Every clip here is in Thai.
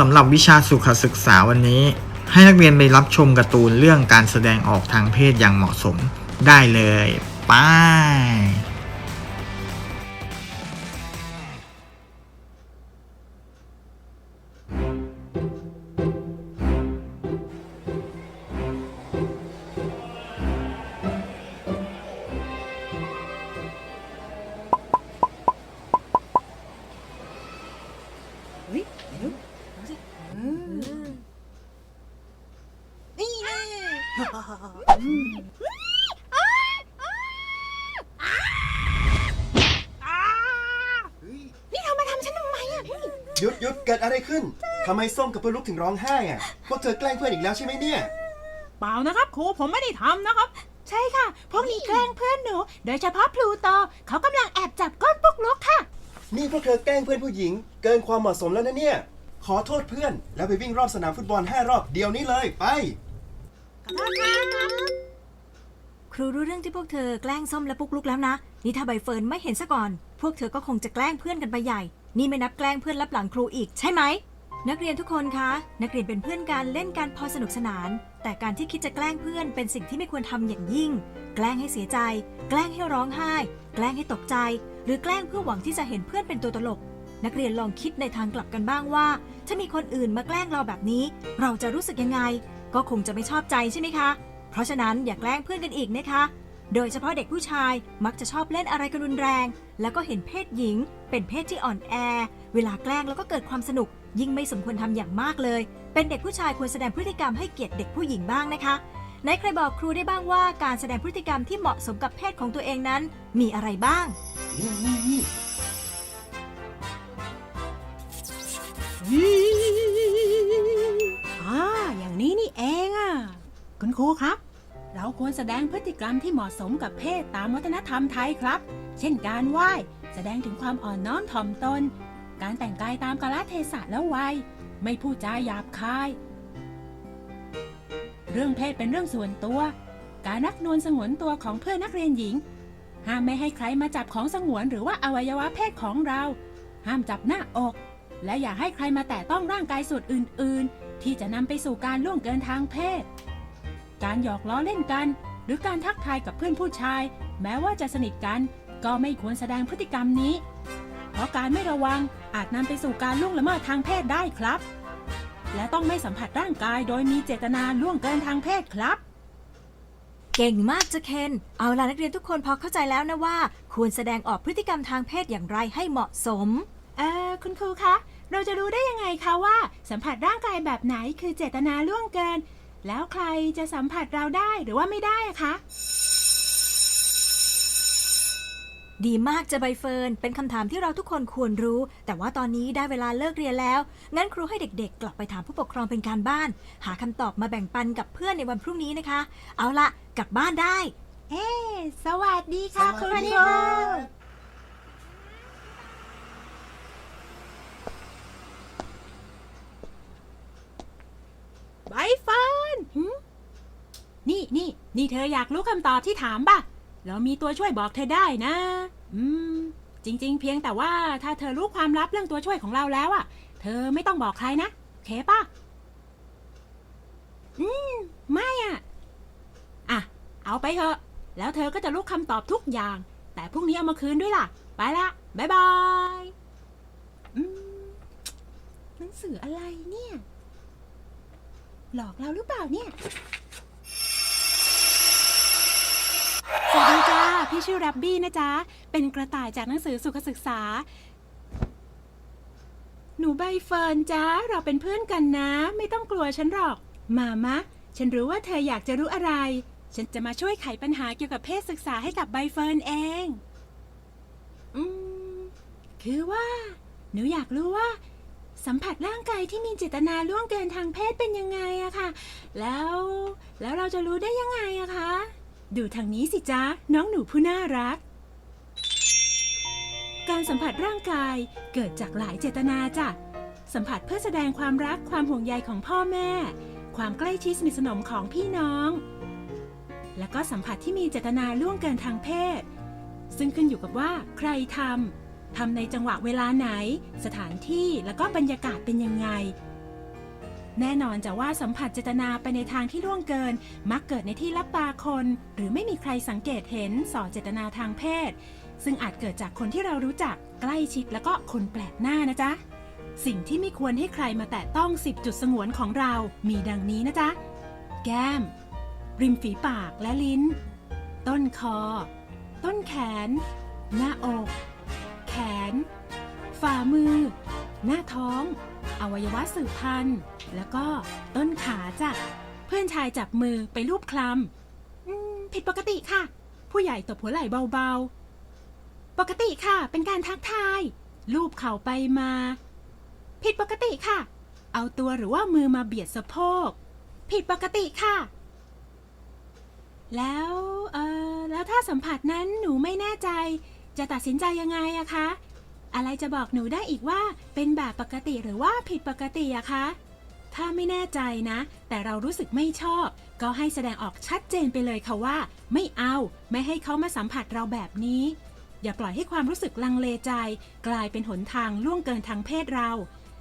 สำหรับวิชาสุขศึกษาวันนี้ ให้นักเรียนไปรับชมการ์ตูนเรื่องการแสดงออกทางเพศอย่างเหมาะสมได้เลย ไป หยุดหยุดเกิดอะไรขึ้นทำไมส้มกับเพื่อนลูกถึงร้องไห้อะพวกเธอแกล้งเพื่อนอีกแล้วใช่ไหมเนี่ย เปล่านะครับครูผมไม่ได้ทำนะครับ ใช่ค่ะ พวกนี้แกล้งเพื่อนหนู โดยเฉพาะพลูโตเขากำลังแอบจับก้นปุกลุกค่ะ นี่พวกเธอแกล้งเพื่อนผู้หญิง เกินความเหมาะสมแล้วนะเนี่ย ขอโทษเพื่อน แล้วไปวิ่งรอบสนามฟุตบอลห้ารอบเดี๋ยวนี้เลยไป ครูรู้เรื่องที่พวกเธอแกล้งส้มและปุ๊กลุกแล้วนะ นี่ถ้าใบเฟิร์นไม่เห็นซะก่อน พวกเธอก็คงจะแกล้งเพื่อนกันไปใหญ่ นี่ไม่นับแกล้งเพื่อนรับหลังครูอีกใช่ไหม นักเรียนทุกคนคะ นักเรียนเป็นเพื่อนกันเล่นกันพอสนุกสนาน แต่การที่คิดจะแกล้งเพื่อนเป็นสิ่งที่ไม่ควรทำอย่างยิ่ง แกล้งให้เสียใจ แกล้งให้ร้องไห้ แกล้งให้ตกใจ หรือแกล้งเพื่อหวังที่จะเห็นเพื่อนเป็นตัวตลก นักเรียนลองคิดในทางกลับกันบ้างว่า ถ้ามีคนอื่นมาแกล้งเราแบบนี้ เราจะรู้สึกยังไง ก็คงจะไม่ชอบใจใช่ไหมคะ เพราะฉะนั้นอย่าแกล้งเพื่อนกันอีกนะคะ โดยเฉพาะเด็กผู้ชายมักจะชอบเล่นอะไรกันรุนแรง แล้วก็เห็นเพศหญิง เป็นเพศที่อ่อนแอ เวลาแกล้งแล้วก็เกิดความสนุก ยิ่งไม่สมควรทำอย่างมากเลย เป็นเด็กผู้ชายควรแสดงพฤติกรรมให้เกียรติเด็กผู้หญิงบ้างนะคะไหนใครบอกครูได้บ้างว่าการแสดงพฤติกรรมที่เหมาะสมกับเพศของตัวเองนั้น มีอะไรบ้างนี่นี่นี่ ควรแสดงพฤติกรรมที่เหมาะสมกับเพศตามวัฒนธรรมไทยครับ เช่นการไหว้ แสดงถึงความอ่อนน้อมถ่อมตน การแต่งกายตามกาลเทศะและวัย ไม่พูดจาหยาบคาย เรื่องเพศเป็นเรื่องส่วนตัว การรักนวลสงวนตัวของเพื่อนนักเรียนหญิง ห้ามไม่ให้ใครมาจับของสงวนหรือว่าอวัยวะเพศของเรา ห้ามจับหน้าอก และอย่าให้ใครมาแตะต้องร่างกายส่วนอื่น ๆ ที่จะนำไปสู่การล่วงเกินทางเพศ การหยอกล้อเล่นกัน หรือการทักทายกับเพื่อนผู้ชาย แม้ว่าจะสนิทกัน ก็ไม่ควรแสดงพฤติกรรมนี้ เพราะการไม่ระวังอาจนำไปสู่การล่วงละเมิดทางเพศได้ครับ และต้องไม่สัมผัสร่างกายโดยมีเจตนาล่วงเกินทางเพศครับ เก่งมากจะเคน เอาล่ะนักเรียนทุกคนพอเข้าใจแล้วนะว่า ควรแสดงออกพฤติกรรมทางเพศอย่างไรให้เหมาะสม เอ่อคุณครูคะ เราจะรู้ได้ยังไงคะว่า สัมผัสร่างกายแบบไหนคือเจตนาล่วงเกิน แล้วใครจะสัมผัสเราได้หรือว่าไม่ได้อะคะ ดีมากจะใบเฟิร์น เป็นคำถามที่เราทุกคนควรรู้ แต่ว่าตอนนี้ได้เวลาเลิกเรียนแล้ว งั้นครูให้เด็กๆ กลับไปถามผู้ปกครองเป็นการบ้าน หาคำตอบมาแบ่งปันกับเพื่อนในวันพรุ่งนี้นะคะ เอาละกลับบ้านได้ เอ๊ะสวัสดีค่ะสคุณวัสดีครู ค่ะ ใบเฟิร์นหึนี่ นี่เธออยากรู้คำตอบที่ถามป่ะ เรามีตัวช่วยบอกเธอได้นะ อืม จริง ๆ เพียงแต่ว่าถ้าเธอรู้ความลับเรื่องตัวช่วยของเราแล้วอะเธอไม่ต้องบอกใครนะโอเคป่ะ อืม ไม่อะอะ เอาไปเถอะ แล้วเธอก็จะรู้คำตอบทุกอย่าง แต่พรุ่งนี้เอามาคืนด้วยล่ะ ไปละ บ๊ายบายอืมหนังสืออะไรเนี่ย หลอกเราหรือเปล่าเนี่ย สวัสดีจ้า พี่ชื่อแรบบี้นะจ๊ะ เป็นกระต่ายจากหนังสือสุขศึกษา หนูใบเฟิร์นจ้าเราเป็นเพื่อนกันนะ ไม่ต้องกลัวฉันหรอก มามะ ฉันรู้ว่าเธออยากจะรู้อะไร ฉันจะมาช่วยไขปัญหาเกี่ยวกับเพศศึกษาให้กับใบเฟิร์นเอง อืม คือว่า หนูอยากรู้ว่า สัมผัสร่างกายที่มีเจตนาล่วงเกินทางเพศเป็นยังไงอะค่ะ แล้ว แล้วเราจะรู้ได้ยังไงอะคะ ดูทางนี้สิจ๊ะ น้องหนูผู้น่ารัก การสัมผัสร่างกายเกิดจากหลายเจตนาจ้ะ สัมผัสเพื่อแสดงความรักความห่วงใยของพ่อแม่ ความใกล้ชิดสนิทสนมของพี่น้อง แล้วก็สัมผัสที่มีเจตนาล่วงเกินทางเพศ ซึ่งขึ้นอยู่กับว่าใครทำทำในจังหวะเวลาไหน สถานที่แล้วก็บรรยากาศเป็นยังไง แน่นอนจะว่าสัมผัสเจตนาไปในทางที่ล่วงเกิน มักเกิดในที่ลับตาคน หรือไม่มีใครสังเกตเห็นส่อเจตนาทางเพศ ซึ่งอาจเกิดจากคนที่เรารู้จักใกล้ชิดแล้วก็คนแปลกหน้านะจ๊ะ สิ่งที่ไม่ควรให้ใครมาแตะต้อง 10 จุดสงวนของเรา มีดังนี้นะจ๊ะ แก้ม ริมฝีปากและลิ้น ต้นคอ ต้นแขน หน้าอก แขน ฝ่ามือ หน้าท้อง อวัยวะสืบพันธุ์ แล้วก็ต้นขาจ้ะ เพื่อนชายจับมือไปรูปคลำอืมผิดปกติค่ะ ผู้ใหญ่ตบหัวไหล่เบาๆ ปกติค่ะ เป็นการทักทายลูบเข่าไปมา ผิดปกติค่ะ เอาตัวหรือว่ามือมาเบียดสะโพก ผิดปกติค่ะ แล้ว เออแล้วถ้าสัมผัสนั้นหนูไม่แน่ใจ จะตัดสินใจยังไงอะคะ อะไรจะบอกหนูได้อีกว่าเป็นแบบปกติหรือว่าผิดปกติอะคะ ถ้าไม่แน่ใจนะ แต่เรารู้สึกไม่ชอบ ก็ให้แสดงออกชัดเจนไปเลยค่ะว่า ไม่เอาไม่ให้เขามาสัมผัสเราแบบนี้ อย่าปล่อยให้ความรู้สึกลังเลใจ กลายเป็นหนทางล่วงเกินทางเพศเรา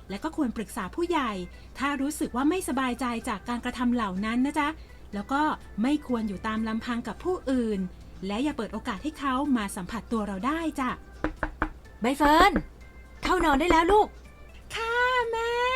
และก็ควรปรึกษาผู้ใหญ่ ถ้ารู้สึกว่าไม่สบายใจจากการกระทำเหล่านั้นนะจ๊ะแล้วก็ไม่ควรอยู่ตามลำพังกับผู้อื่น และอย่าเปิดโอกาสให้เขามาสัมผัสตัวเราได้จ้ะ ใบเฟิร์นเข้านอนได้แล้วลูก ค่ะแม่